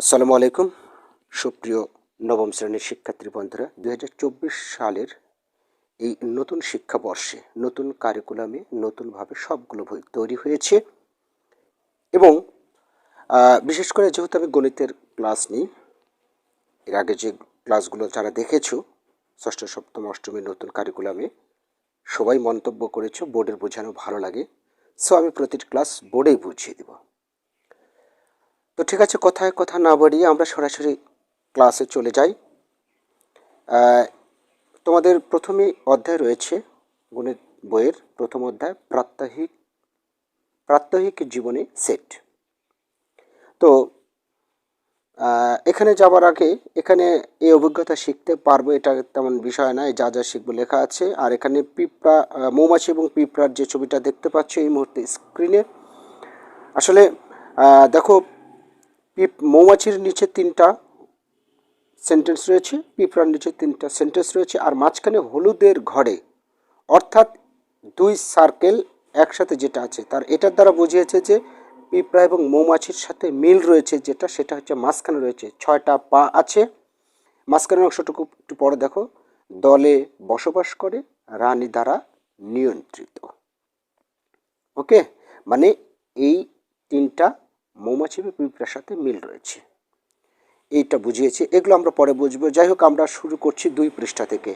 আসসালামু আলাইকুম। সুপ্রিয় নবম শ্রেণির শিক্ষার্থী বন্ধুরা দু হাজার চব্বিশ সালের এই নতুন শিক্ষাবর্ষে নতুন কারিকুলামে নতুনভাবে সবগুলো বই তৈরি হয়েছে এবং বিশেষ করে যেহেতু আমি গণিতের ক্লাস নিই, এর আগে যে ক্লাসগুলো যারা দেখেছ, ষষ্ঠ, সপ্তম, অষ্টমীর নতুন কারিকুলামে সবাই মন্তব্য করেছ, বোর্ডের বোঝানো ভালো লাগে। সো আমি প্রতিটি ক্লাস বোর্ডেই বুঝিয়ে দেবো। তো ঠিক আছে, কথায় কথা না বাড়িয়ে আমরা সরাসরি ক্লাসে চলে যাই। তোমাদের প্রথমে অধ্যায় রয়েছে গণিত বইয়ের প্রথম অধ্যায়, প্রাত্যহিক প্রাত্যহিক জীবনে সেট। তো এখানে যাওয়ার আগে এখানে এই অভিজ্ঞতা শিখতে পারব, এটা তেমন বিষয় নয়, যা যা শিখব লেখা আছে। আর এখানে পিঁপড়া মৌমাছি এবং পিঁপড়ার যে ছবিটা দেখতে পাচ্ছ এই মুহূর্তে স্ক্রিনে আসলে দেখো পিপ মৌমাছির নিচে তিনটা সেন্টেন্স রয়েছে, পিঁপড়ার নিচে তিনটা সেন্টেন্স রয়েছে, আর মাঝখানে হলুদের ঘরে, অর্থাৎ দুই সার্কেল একসাথে যেটা আছে, তার এটার দ্বারা বুঝিয়েছে যে পিঁপড়া এবং মৌমাছির সাথে মিল রয়েছে যেটা, সেটা হচ্ছে মাঝখানে রয়েছে, ছয়টা পা আছে। মাঝখানের অংশটুকু একটু পরে দেখো, দলে বসবাস করে, রানী দ্বারা নিয়ন্ত্রিত। ওকে মানে এই তিনটা মৌমাছি বা পিঁপড়ার সাথে মিল রয়েছে। এইটা বুঝিয়েছে। এগুলো আমরা পরে বুঝব। যাই হোক, আমরা শুরু করছি দুই পৃষ্ঠা থেকে।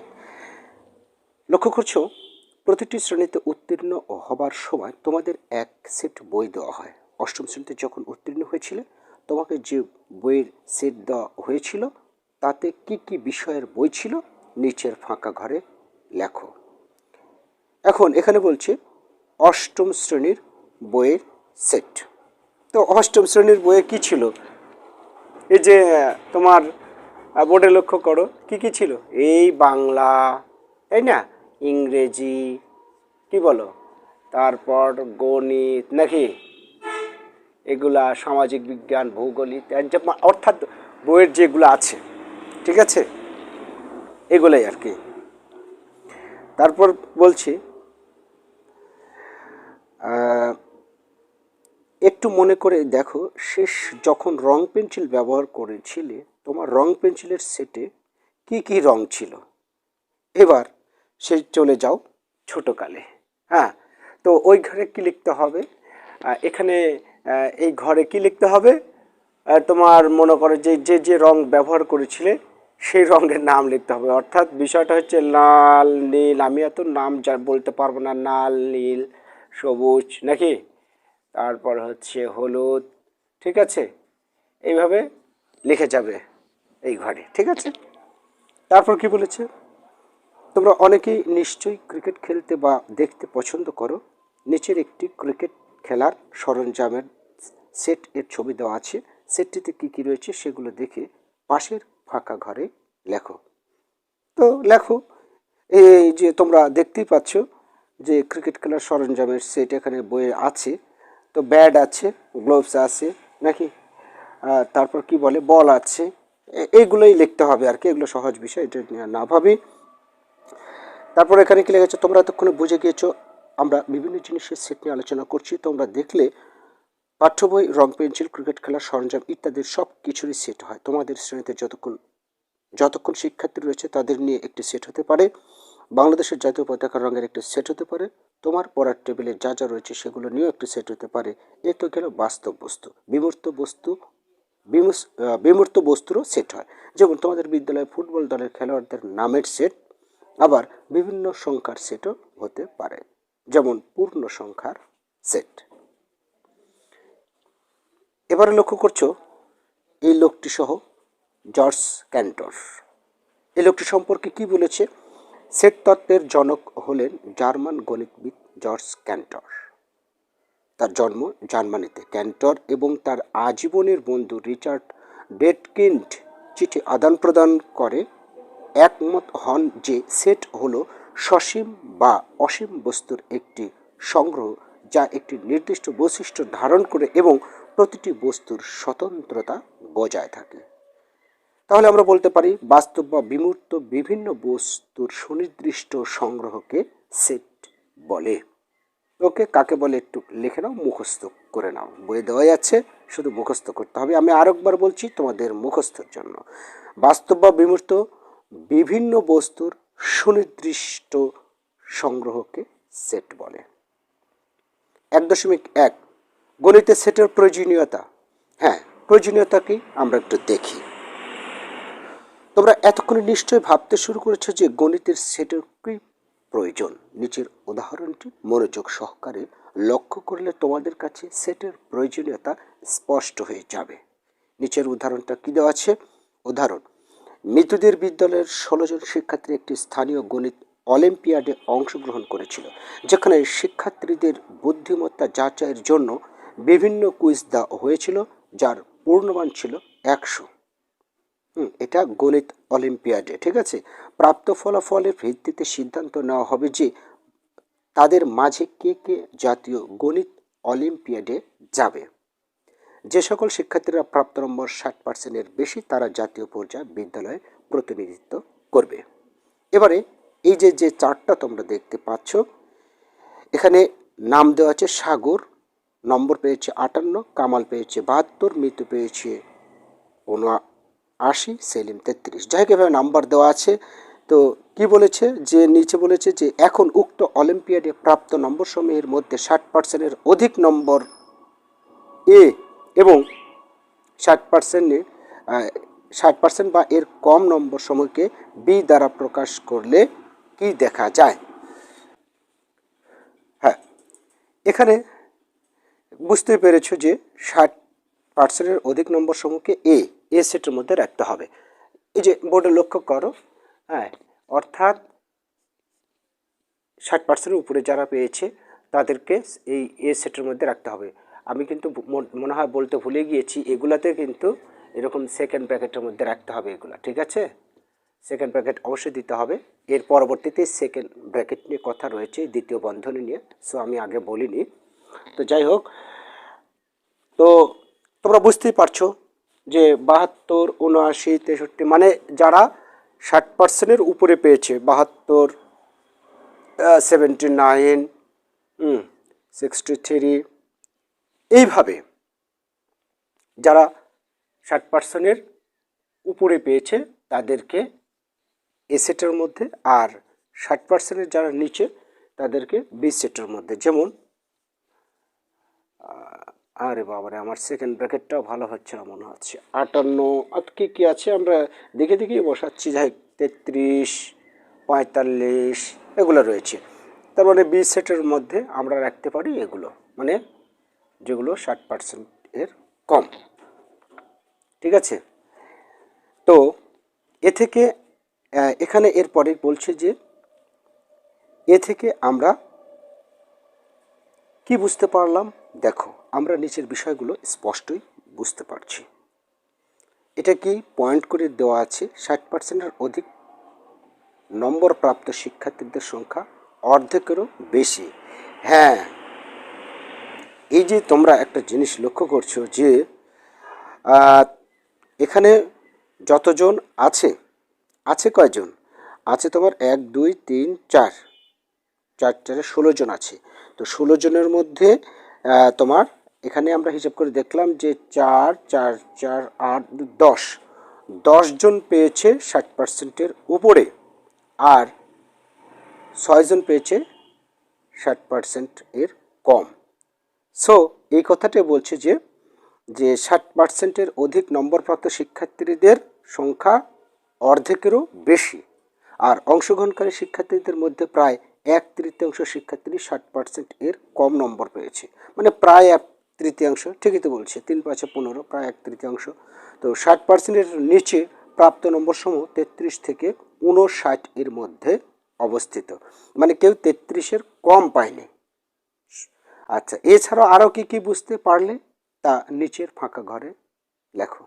লক্ষ্য করছ? প্রতিটি শ্রেণীতে উত্তীর্ণ হবার সময় তোমাদের এক সেট বই দেওয়া হয়। অষ্টম শ্রেণীতে যখন উত্তীর্ণ হয়েছিলে, তোমাকে যে বইয়ের সেট দেওয়া হয়েছিল, তাতে কি কি বিষয়ের বই ছিল, নিচের ফাঁকা ঘরে লেখো। এখন এখানে বলছে, অষ্টম শ্রেণির বইয়ের সেট। তো অষ্টম শ্রেণির বইয়ে কি ছিল? এই যে, তোমার বোর্ডে লক্ষ্য করো, কি কি ছিল? এই, বাংলা, তাই না? ইংরেজি, কি বলো? তারপর গণিত, নাকি? এগুলা সামাজিক বিজ্ঞান, ভৌগোলিক অর্থাৎ বইয়ের যেগুলো আছে, ঠিক আছে? এগুলোই আর কি। তারপর বলছি একটু মনে করে দেখো, শেষ যখন রং পেন্সিল ব্যবহার করেছিলে, তোমার রং পেন্সিলের সেটে কি কি রং ছিল? এবার সে চলে যাও ছোটোকালে। হ্যাঁ তো ওই ঘরে কি লিখতে হবে? এখানে এই ঘরে কি লিখতে হবে? তোমার মনে করো যে যে যে রং ব্যবহার করেছিলে, সেই রঙের নাম লিখতে হবে। অর্থাৎ বিষয়টা হচ্ছে লাল, নীল, আমি এত নাম যা বলতে পারব না, লাল, নীল, সবুজ, নাকি? তারপর হচ্ছে হলুদ, ঠিক আছে? এইভাবে লিখে যাবে এই ঘরে, ঠিক আছে? তারপর কি বলেছে? তোমরা অনেকেই নিশ্চয়ই ক্রিকেট খেলতে বা দেখতে পছন্দ করো। নিচের একটি ক্রিকেট খেলার সরঞ্জামের সেট এর ছবি দেওয়া আছে। সেটটিতে কী কী রয়েছে সেগুলো দেখে পাশের ফাঁকা ঘরে লেখো। তো লেখো, এই যে তোমরা দেখতেই পাচ্ছ যে ক্রিকেট খেলার সরঞ্জামের সেট এখানে বইয়ে আছে। তো ব্যাট আছে গ্লোভস আছে, নাকি? তারপর কি বলে বল আছে। এইগুলোই লিখতে হবে আর কি, এগুলো সহজ বিষয়, এটা না ভাবি। তারপর এখানে কি লেগেছে তোমরা এতক্ষণে বুঝে গিয়েছো, আমরা বিভিন্ন জিনিসের সেট নিয়ে আলোচনা করছি, তোমরা দেখলে পাঠ্য বই, রং পেন্সিল ক্রিকেট খেলার সরঞ্জাম ইত্যাদির সব কিছুরই সেট হয়। তোমাদের শ্রেণীতে যতক্ষণ যতক্ষণ শিক্ষার্থী রয়েছে, তাদের নিয়ে একটি সেট হতে পারে। বাংলাদেশের জাতীয় পতাকা রঙের একটি সেট হতে পারে, তোমার পড়ার টেবিলে যা যা রয়েছে সেগুলো নিয়েও একটি সেট হতে পারে। এ তো গেল বাস্তব বস্তু। বিমূর্ত বস্তু বিমূর্ত বস্তুরও সেট হয়। যেমন তোমাদের বিদ্যালয়ে ফুটবল দলের খেলোয়াড়দের নামের সেট, আবার বিভিন্ন সংখ্যার সেটও হতে পারে। যেমন পূর্ণ সংখ্যার সেট। এবারে লক্ষ্য করছ, এই লোকটি সহ জর্জ ক্যান্টর। এই লোকটি সম্পর্কে কি বলেছে? সেট তত্ত্বের জনক হলেন জার্মান গণিতবিদ জর্জ ক্যান্টর। তার জন্ম জার্মানিতে। ক্যান্টর এবং তার আজীবনের বন্ধু রিচার্ড ডেটকিন্ড চিঠি আদান প্রদান করে। একমত হন যে সেট হলো সসীম বা অসীম বস্তুর একটি সংগ্রহ যা একটি নির্দিষ্ট বৈশিষ্ট্য ধারণ করে এবং প্রতিটি বস্তুর স্বতন্ত্রতা বজায় থাকে। তাহলে আমরা বলতে পারি বাস্তব বা বিমূর্ত বিভিন্ন বস্তুর সুনির্দিষ্ট সংগ্রহকে সেট বলে। ওকে, কাকে বলে একটু লিখে নাও, মুখস্থ করে নাও। বইয়ে দেওয়াই আছে, শুধু মুখস্থ করতে হবে। আমি আরেকবার বলছি তোমাদের মুখস্থর জন্য। বাস্তব বা বিমূর্ত বিভিন্ন বস্তুর সুনির্দিষ্ট সংগ্রহকে সেট বলে। এক দশমিক এক গণিতের সেটের প্রয়োজনীয়তা। হ্যাঁ প্রয়োজনীয়তা কি? আমরা একটু দেখি। তোমরা এতক্ষণে নিশ্চয়ই ভাবতে শুরু করেছ যে গণিতের সেটের কি প্রয়োজন। নিচের উদাহরণটি মনোযোগ সহকারে লক্ষ্য করলে তোমাদের কাছে সেটের প্রয়োজনীয়তা স্পষ্ট হয়ে যাবে। নিচের উদাহরণটা কি দেওয়া আছে? উদাহরণ, মৃতুদের বিদ্যালয়ের ষোলো জন শিক্ষার্থী একটি স্থানীয় গণিত অলিম্পিয়াডে অংশগ্রহণ করেছিল, যেখানে শিক্ষার্থীদের বুদ্ধিমত্তা যাচাইয়ের জন্য বিভিন্ন কুইজ দেওয়া হয়েছিল, যার পূর্ণমান ছিল একশো। এটা গণিত অলিম্পিয়াডে, ঠিক আছে? প্রাপ্ত ফলাফলের ভিত্তিতে সিদ্ধান্ত নেওয়া হবে যে তাদের মাঝে কে কে জাতীয় গণিত অলিম্পিয়াডে যাবে। যে সকল শিক্ষার্থীরা প্রাপ্ত নম্বর ষাট পার্সেন্টের বেশি, তারা জাতীয় পর্যায়ে বিদ্যালয়ে প্রতিনিধিত্ব করবে। এবারে এই যে যে চার্টটা তোমরা দেখতে পাচ্ছ, এখানে নাম দেওয়া আছে সাগর, নম্বর পেয়েছে আটান্ন, কামাল পেয়েছে বাহাত্তর মৃত্যু পেয়েছে উনআশি সেলিম তেত্রিশ। যাই হোক নাম্বার দেওয়া আছে। তো কি বলেছে? যে নিচে বলেছে যে, এখন উক্ত অলিম্পিয়াডে প্রাপ্ত নম্বর সমূহের মধ্যে ষাট পার্সেন্টের অধিক নম্বর এ এবং ষাট পার্সেন্টের ষাট পার্সেন্ট বা এর কম নম্বর সমূহকে বি দ্বারা প্রকাশ করলে কি দেখা যায়? হ্যাঁ এখানে বুঝতে পেরেছ যে ষাট পার্সেন্টের অধিক নম্বর সমূহকে এ এ সেটের মধ্যে রাখতে হবে। এই যে বোর্ডে লক্ষ্য করো হ্যাঁ অর্থাৎ ষাট পার্সেন্টের উপরে যারা পেয়েছে, তাদেরকে এই এ সেটের মধ্যে রাখতে হবে। আমি কিন্তু মনে হয় বলতে ভুলে গিয়েছি, এগুলাতে কিন্তু এরকম সেকেন্ড প্যাকেটের মধ্যে রাখতে হবে এগুলা, ঠিক আছে? সেকেন্ড ব্র্যাকেট অবশ্যই দিতে হবে। এর পরবর্তীতে সেকেন্ড ব্র্যাকেট নিয়ে কথা রয়েছে দ্বিতীয় বন্ধনী নিয়ে। সো আমি আগে বলিনি। তো যাই হোক, তো তোমরা বুঝতেই পারছ যে বাহাত্তর, উনআশি, তেষট্টি মানে যারা ষাট পার্সেন্টের উপরে পেয়েছে, বাহাত্তর সেভেন্টি নাইন সিক্সটি থ্রি এইভাবে যারা ষাট পার্সেন্টের উপরে পেয়েছে তাদেরকে এ সেটের মধ্যে আর ষাট পার্সেন্টের যারা নিচে তাদেরকে বি সেটের মধ্যে। যেমন আরে বাবারে, আমার সেকেন্ড ব্র্যাকেটটাও ভালো হচ্ছে না মনে হচ্ছে। আটান্ন, আর কী কী আছে? আমরা দেখে দেখেই বসাচ্ছি। যাই তেত্রিশ, পঁয়তাল্লিশ, এগুলো রয়েছে। তার মানে বি সেটের মধ্যে আমরা রাখতে পারি এগুলো। মানে যেগুলো ষাট পার্সেন্ট এর কম। ঠিক আছে? তো এ থেকে এখানে এরপরে বলছে যে, এ থেকে আমরা কি বুঝতে পারলাম? দেখো আমরা নিচের বিষয়গুলো স্পষ্টই বুঝতে পারছি। এটা কি পয়েন্ট করে দেওয়া আছে? ষাট পার্সেন্টের অধিক নম্বর প্রাপ্ত শিক্ষার্থীদের সংখ্যা অর্ধেকেরও বেশি। হ্যাঁ এই যে তোমরা একটা জিনিস লক্ষ্য করছ যে এখানে যতজন আছে আছে কয়জন? আছে তোমার এক, দুই, তিন, চার। চার, চারে ষোলো জন আছে। তো ষোলো জনের মধ্যে তোমার এখানে আমরা হিসাব করে দেখলাম যে চার চার চার, আট দশ। দশ জন পেয়েছে ষাট পার্সেন্টের উপরে আর ছয়জন পেয়েছে ষাট পার্সেন্ট এর কম। সো এই কথাটাই বলছে যে যে ষাট পার্সেন্টের অধিক নম্বরপ্রাপ্ত শিক্ষার্থীদের সংখ্যা অর্ধেকেরও বেশি আর অংশগ্রহণকারী শিক্ষার্থীদের মধ্যে প্রায় এক তৃতীয়াংশ শিক্ষার্থী ষাট পার্সেন্ট এর কম নম্বর পেয়েছে। মানে প্রায় এক তৃতীয়াংশ, ঠিকই তো বলছে, তিন পাঁচে পনেরো, প্রায় এক তৃতীয়াংশ। তো ষাট পার্সেন্টের নিচে প্রাপ্ত নম্বর সমূহ তেত্রিশ থেকে উনষাট এর মধ্যে অবস্থিত। মানে কেউ তেত্রিশের কম পায়নি। আচ্ছা এছাড়াও আরও কি কি বুঝতে পারলে? তা নিচের ফাঁকা ঘরে লেখো।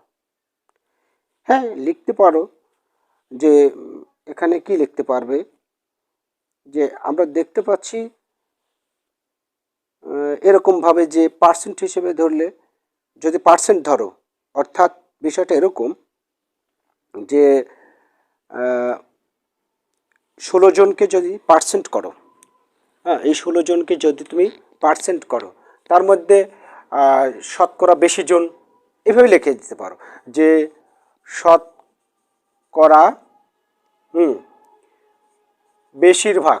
হ্যাঁ লিখতে পারো যে এখানে কি লিখতে পারবে? যে আমরা দেখতে পাচ্ছি এরকমভাবে যে পার্সেন্ট হিসেবে ধরলে, যদি পার্সেন্ট ধরো, অর্থাৎ বিষয়টা এরকম যে ষোলো জনকে যদি পার্সেন্ট করো হ্যাঁ এই ষোলো জনকে যদি তুমি পার্সেন্ট করো, তার মধ্যে শতকরা বেশি জন এভাবে লিখে দিতে পারো যে, শতকরা, হুম, বেশিরভাগ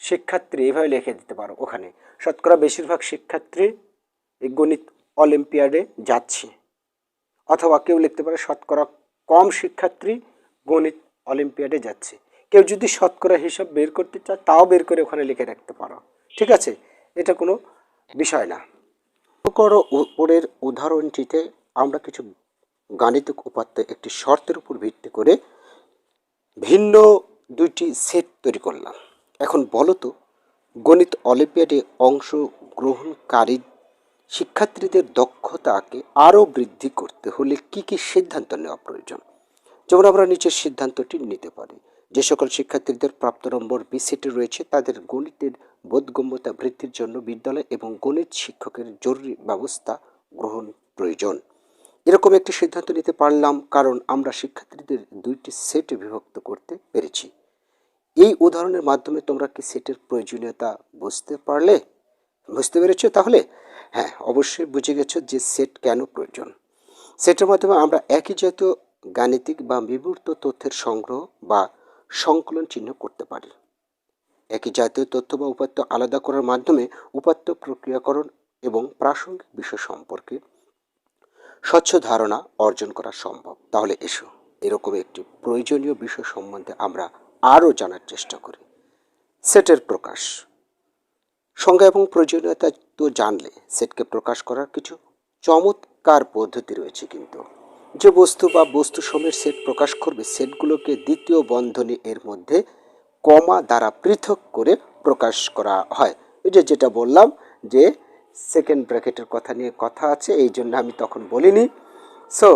শিক্ষার্থী এভাবে লিখে দিতে পারো ওখানে। শতকরা বেশিরভাগ শিক্ষার্থী এই গণিত অলিম্পিয়াডে যাচ্ছে। অথবা কেউ লিখতে পারে শতকরা কম শিক্ষার্থী গণিত অলিম্পিয়াডে যাচ্ছে। কেউ যদি শতকরা হিসাব বের করতে চায়, তাও বের করে ওখানে লিখে রাখতে পারো। ঠিক আছে? এটা কোনো বিষয় না। করো উপরের উদাহরণটিতে আমরা কিছু গাণিতিক উপাত্ত একটি শর্তের উপর ভিত্তি করে ভিন্ন দুইটি সেট তৈরি করলাম। এখন বলো তো, গণিত অলিম্পিয়াডে অংশগ্রহণকারী শিক্ষার্থীদের দক্ষতাকে আরও বৃদ্ধি করতে হলে কি কি সিদ্ধান্ত নেওয়া প্রয়োজন? যেমন আমরা নিচের সিদ্ধান্তটি নিতে পারি। যে সকল শিক্ষার্থীদের প্রাপ্ত নম্বর বি সেটে রয়েছে, তাদের গণিতের বোধগম্যতা বৃদ্ধির জন্য বিদ্যালয় এবং গণিত শিক্ষকের জরুরি ব্যবস্থা গ্রহণ প্রয়োজন। এরকম একটি সিদ্ধান্ত নিতে পারলাম কারণ আমরা শিক্ষার্থীদের দুইটি সেটে বিভক্ত করতে পেরেছি। এই উদাহরণের মাধ্যমে তোমরা কি সেটের প্রয়োজনীয়তা বুঝতে পারলে? বুঝতে পেরেছ তাহলে? হ্যাঁ অবশ্যই বুঝে গেছো যে সেট কেন প্রয়োজন। সেটের মাধ্যমে আমরা একই জাতীয় গাণিতিক বা বিবর্ত তথ্যের সংগ্রহ বা সংকলন চিহ্ন করতে পারি। একই জাতীয় তথ্য বা উপাত্ত আলাদা করার মাধ্যমে উপাত্ত প্রক্রিয়াকরণ এবং প্রাসঙ্গিক বিষয় সম্পর্কে স্বচ্ছ ধারণা অর্জন করা সম্ভব। তাহলে এসো, এরকম একটি প্রয়োজনীয় বিষয় সম্বন্ধে আমরা আরও জানার চেষ্টা করি। সেটের প্রকাশ। সংজ্ঞা এবং প্রয়োজনীয়তা তো জানলে সেটকে প্রকাশ করার কিছু চমৎকার পদ্ধতি রয়েছে কিন্তু। যে বস্তু বা বস্তু সময়ের সেট প্রকাশ করবে, সেটগুলোকে দ্বিতীয় বন্ধনী এর মধ্যে কমা দ্বারা পৃথক করে প্রকাশ করা হয়। এই যে যেটা বললাম যে সেকেন্ড ব্র্যাকেটের কথা নিয়ে কথা আছে, এই জন্য আমি তখন বলিনি। সো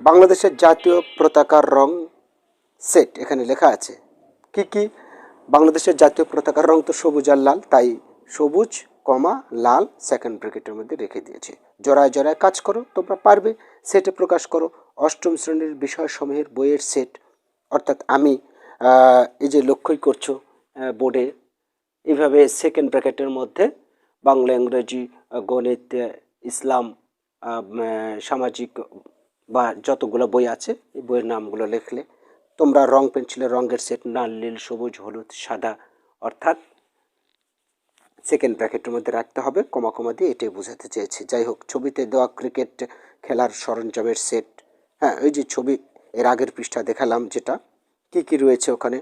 বাংলাদেশের জাতীয় পতাকার রং সেট, এখানে লেখা আছে কি কি? বাংলাদেশের জাতীয় পতাকার রং তো সবুজ আর লাল, তাই সবুজ, কমা, লাল সেকেন্ড ব্র্যাকেটের মধ্যে রেখে দিয়েছে। জোড়ায় জোড়ায় কাজ করো, তোমরা পারবে। সেটে প্রকাশ করো, অষ্টম শ্রেণির বিষয়সমূহের বইয়ের সেট অর্থাৎ আমি এই যে লক্ষ্যই করছ বোর্ডে এইভাবে সেকেন্ড ব্র্যাকেটের মধ্যে বাংলা, ইংরেজি গণিত, ইসলাম সামাজিক বা যতগুলো বই আছে, এই বইয়ের নামগুলো লিখলে তোমরা রং পেন্সিলের রঙের সেট লাল, নীল, সবুজ, হলুদ, সাদা, অর্থাৎ সেকেন্ড ব্র্যাকেটের মধ্যে রাখতে হবে। কমা কমা দিয়ে এটাই বোঝাতে চেয়েছি। যাই হোক, ছবিতে দেওয়া ক্রিকেট খেলার সরঞ্জামের সেট। হ্যাঁ ওই যে ছবি, এর আগের পৃষ্ঠা দেখালাম যেটা। কি কি রয়েছে ওখানে?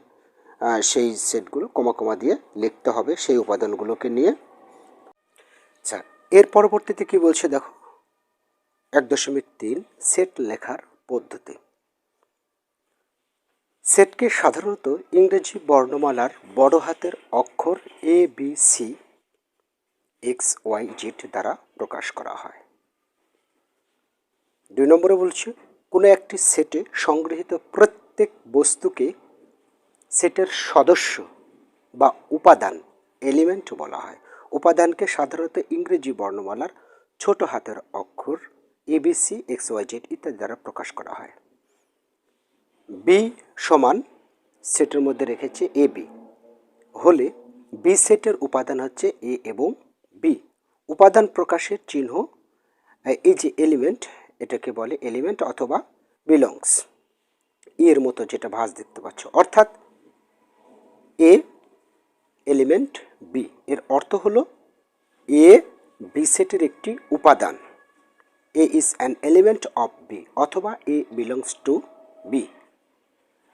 সেই সেটগুলো কমা কমা দিয়ে লিখতে হবে সেই উপাদানগুলোকে নিয়ে। আচ্ছা এর পরবর্তীতে কি বলছে দেখো? এক দশমিক তিন সেট লেখার পদ্ধতি। সেটকে সাধারণত ইংরেজি বর্ণমালার বড় হাতের অক্ষর A B C X Y Z দ্বারা প্রকাশ করা হয়। দুই নম্বরে বলছে, কোনো একটি সেটে সংগৃহীত প্রত্যেক বস্তুকে সেটের সদস্য বা উপাদান এলিমেন্ট বলা হয়। উপাদানকে সাধারণত ইংরেজি বর্ণমালার ছোট হাতের অক্ষর এবিসি এক্স ওয়াই জেড ইত্যাদি দ্বারা প্রকাশ করা হয়। বি সমান সেটের মধ্যে রেখেছে এ বি। হলে বি সেটের উপাদান হচ্ছে এ এবং বি উপাদান প্রকাশের চিহ্ন, এই যে এলিমেন্ট এটাকে বলে এলিমেন্ট অথবা বিলংস এর মতো যেটা ভাঁজ দেখতে পাচ্ছ। অর্থাৎ এ এলিমেন্ট বি এর অর্থ হলো এ বি সেটের একটি উপাদান। A is an element of B অথবা এ বিলংস টু বি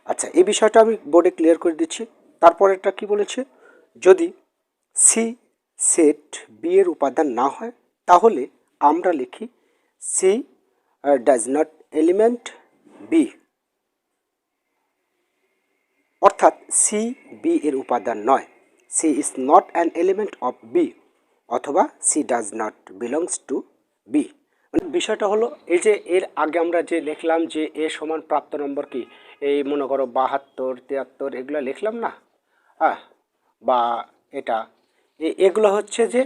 আচ্ছা এই বিষয়টা আমি বোর্ডে ক্লিয়ার করে দিচ্ছি। তারপরেরটা কি বলেছে? যদি সি সেট বি এর উপাদান না হয়, তাহলে আমরা লিখি C does not element B অর্থাৎ সি বি এর উপাদান নয়। C is not an element of B অথবা C does not belongs to B বিষয়টা হলো, এই যে এর আগে আমরা যে লিখলাম যে এ সমান প্রাপ্ত নম্বর কি এই মনে করো বাহাত্তর, তিয়াত্তর এগুলো লিখলাম না? হ্যাঁ বা এটা। এগুলো হচ্ছে যে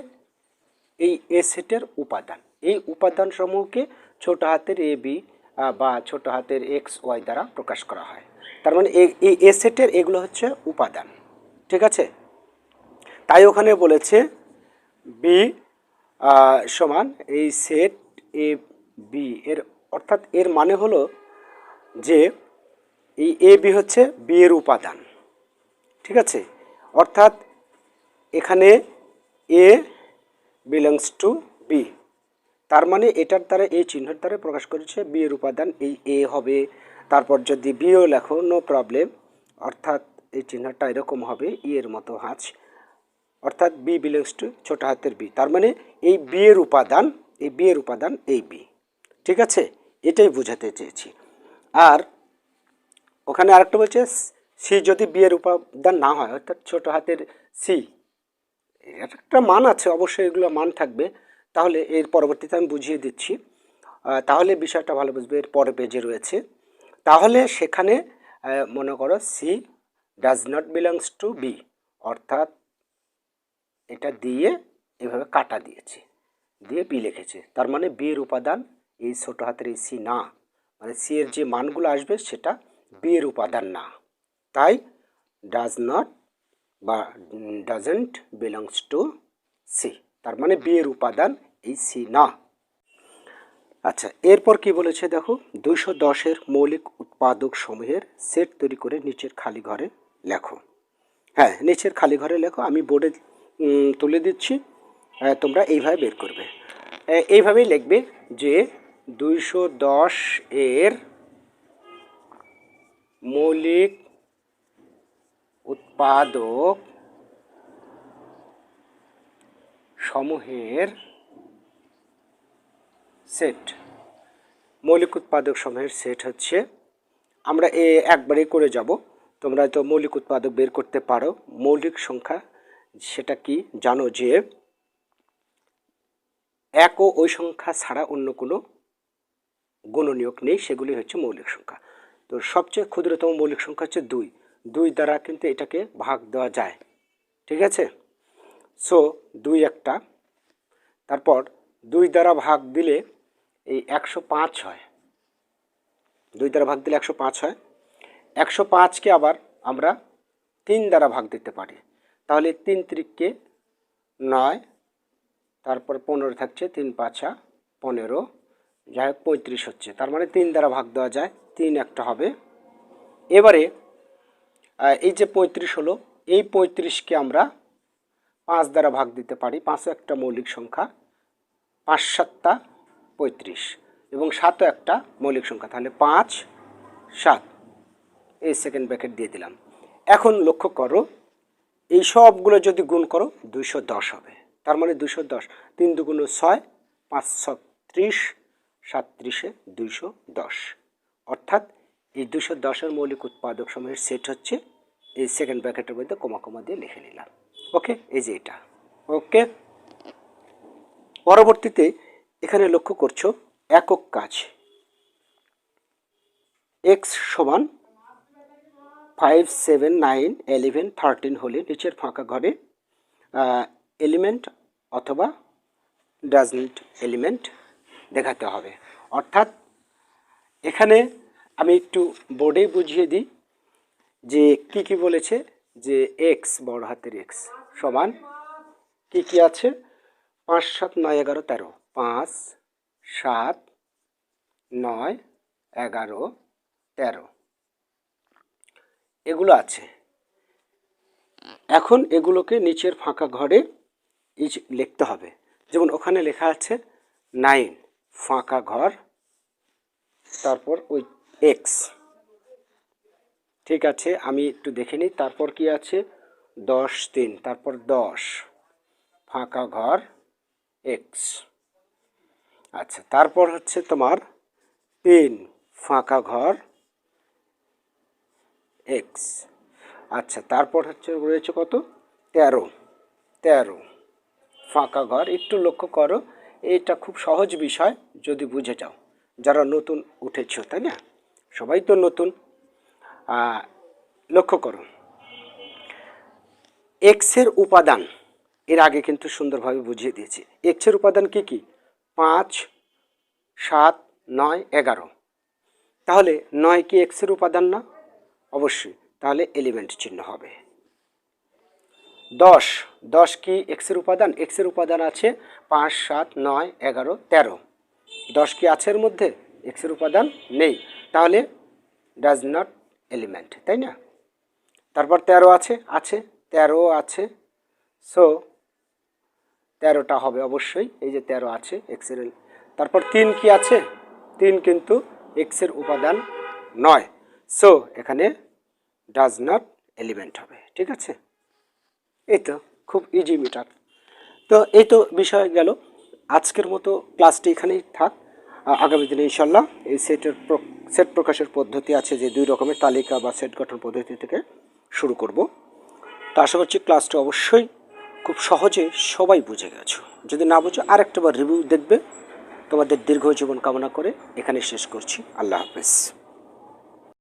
এই এ সেটের উপাদান। এই উপাদান সমূহকে ছোট হাতের এ বি বা ছোট হাতের এক্স ওয়াই দ্বারা প্রকাশ করা হয়। তার মানে এই এ সেটের এগুলো হচ্ছে উপাদান। ঠিক আছে? তাই ওখানে বলেছে বি সমান এই সেট এ বি এর, অর্থাৎ এর মানে হলো যে এই এ বি হচ্ছে বি এর উপাদান। ঠিক আছে? অর্থাৎ এখানে এ বিলংস টু বি তার মানে এটার দ্বারা, এই চিহ্নের দ্বারা প্রকাশ করেছে বি এর উপাদান, এই এ হবে। তারপর যদি বিও লেখো নো প্রবলেম অর্থাৎ এই চিহ্নটা এরকম হবে ই এর মতো হাঁচ। অর্থাৎ বি বিলংস টু ছোট হাতের বি তার মানে এই বি এর উপাদান, এই বি এর উপাদান, এই বি ঠিক আছে? এটাই বোঝাতে চেয়েছি। আর ওখানে আরেকটা বলছে, সি যদি বিয়ের উপাদান না হয়, অর্থাৎ ছোট হাতের সি, এর একটা মান আছে, অবশ্যই এগুলো মান থাকবে। তাহলে এর পরবর্তীতে আমি বুঝিয়ে দিচ্ছি। তাহলে বিষয়টা ভালো বুঝবে, এর পরের পেজে রয়েছে। তাহলে সেখানে মনে করো C does not belongs to B অর্থাৎ এটা দিয়ে এভাবে কাটা দিয়েছে, দিয়ে বি লিখেছে। তার মানে বি এর উপাদান এই ছোট হাতের এই সি না। মানে সি এর যে মানগুলো আসবে সেটা বি এর উপাদান না। তাই ডাজ নট বা ডাজেন্ট বিলংস টু সি তার মানে বিয়ের উপাদান এই সি না। আচ্ছা এরপর কি বলেছে দেখো, দুইশো দশের মৌলিক উৎপাদক সমূহের সেট তৈরি করে নিচের খালি ঘরে লেখো। হ্যাঁ নিচের খালি ঘরে লেখো, আমি বোর্ডে তুলে দিচ্ছি তোমরা এইভাবে বের করবে। এইভাবেই লিখবে যে দুইশো দশ এর মৌলিক উৎপাদক সমূহের সেট মৌলিক উৎপাদক সমূহের সেট হচ্ছে, আমরা এ একবারে করে যাব। তোমরা তো মৌলিক উৎপাদক বের করতে পারো। মৌলিক সংখ্যা সেটা কি? জানো যে এক ও ওই সংখ্যা ছাড়া অন্য কোনো গুণনীয়ক নেই, সেগুলি হচ্ছে মৌলিক সংখ্যা। তো সবচেয়ে ক্ষুদ্রতম মৌলিক সংখ্যা হচ্ছে দুই। দুই দ্বারা কিন্তু এটাকে ভাগ দেওয়া যায়। ঠিক আছে? সো দুই একটা। তারপর দুই দ্বারা ভাগ দিলে এই একশো পাঁচ হয়। দুই দ্বারা ভাগ দিলে একশো পাঁচ হয়। একশো পাঁচকে আবার আমরা তিন দ্বারা ভাগ দিতে পারি। তাহলে তিন ত্রিককে নয়, তারপর পনেরো থাকছে তিন পাঁচা পনেরো। যাই হোক, পঁয়ত্রিশ হচ্ছে। তার মানে তিন দ্বারা ভাগ দেওয়া যায়, তিন একটা হবে। এবারে এই যে পঁয়ত্রিশ হলো, এই পঁয়ত্রিশকে আমরা পাঁচ দ্বারা ভাগ দিতে পারি। পাঁচও একটা মৌলিক সংখ্যা, পাঁচ সাতটা পঁয়ত্রিশ, এবং সাতও একটা মৌলিক সংখ্যা। তাহলে পাঁচ, সাত। এই সেকেন্ড ব্র্যাকেট দিয়ে দিলাম। এখন লক্ষ্য করো, এই সবগুলো যদি গুণ করো, দুইশো দশ হবে। তার মানে দুশো দশ। তিন দুগুণ ছয় পাঁচ ত্রিশ সাতত্রিশে দুইশো দশ। অর্থাৎ এই দুশো দশের মৌলিক উৎপাদক সময়ের সেট হচ্ছে এই সেকেন্ড ব্র্যাকেটের মধ্যে কমা কমা দিয়ে লিখে নিলাম। ওকে, এই যে এটা। ওকে, পরবর্তীতে এখানে লক্ষ্য করছ একক কাজ। এক্স সমান five seven nine eleven thirteen হলে নিচের ফাঁকা ঘরে এলিমেন্ট অথবা ডাজন্ট এলিমেন্ট দেখাতে হবে। অর্থাৎ এখানে আমি একটু বোর্ডে বুঝিয়ে দিই যে কি কি বলেছে, যে এক্স বড় হাতের এক্স সমান কি কি আছে? পাঁচ, সাত, নয়, এগারো, তেরো। পাঁচ, সাত, নয়, এগারো, তেরো। এগুলো আছে। এখন এগুলোকে নিচের ফাঁকা ঘরে লিখতে হবে। যেমন ওখানে লেখা আছে নাইন। ফাঁকা ঘর, তারপর ওই এক্স ঠিক আছে, আমি একটু দেখে নিই, তারপর কি আছে? দশ তিন, তারপর দশ। ফাঁকা ঘর এক্স আচ্ছা তারপর হচ্ছে তোমার তিন, ফাঁকা ঘর এক্স আচ্ছা তারপর হচ্ছে রয়েছে কত? তেরো। তেরো। ফাঁকা ঘর, একটু লক্ষ্য করো। এটা খুব সহজ বিষয় যদি বুঝে যাও। যারা নতুন উঠেছ, তাই না? সবাই তো নতুন। লক্ষ্য করো। এক্সের উপাদান, এর আগে কিন্তু সুন্দরভাবে বুঝিয়ে দিয়েছি। এক্সের উপাদান কি কি? পাঁচ, সাত, নয়, এগারো। তাহলে নয় কি এক্সের উপাদান না? অবশ্যই। তাহলে এলিমেন্ট চিহ্ন হবে। দশ দশ কি এক্সের উপাদান? এক্সের উপাদান আছে পাঁচ, সাত, নয়, এগারো, তেরো। দশ কি আছে এর মধ্যে? এক্সের উপাদান নেই। তাহলে ডাজ নট এলিমেন্ট তাই না? তারপর তেরো আছে আছে, তেরো আছে। সো তেরোটা হবে অবশ্যই। এই যে তেরো আছে এক্সের তারপর তিন কি আছে? তিন কিন্তু এক্সের উপাদান নয়। সো এখানে ডাজ নট এলিমেন্ট হবে, ঠিক আছে? এই তো খুব ইজি মিটার তো এই তো বিষয় গেল। আজকের মতো ক্লাসটি এখানেই থাক। আগামী দিনে ইনশাল্লাহ এই সেটের সেট প্রকাশের পদ্ধতি আছে যে দুই রকমের তালিকা বা সেট গঠন পদ্ধতি থেকে শুরু করব। তো আশা করছি ক্লাসটা অবশ্যই খুব সহজে সবাই বুঝে গেছো। যদি না বুঝো, আরেকটা বার রিভিউ দেখবে। তোমাদের দীর্ঘ জীবন কামনা করে এখানে শেষ করছি। আল্লাহ হাফেজ।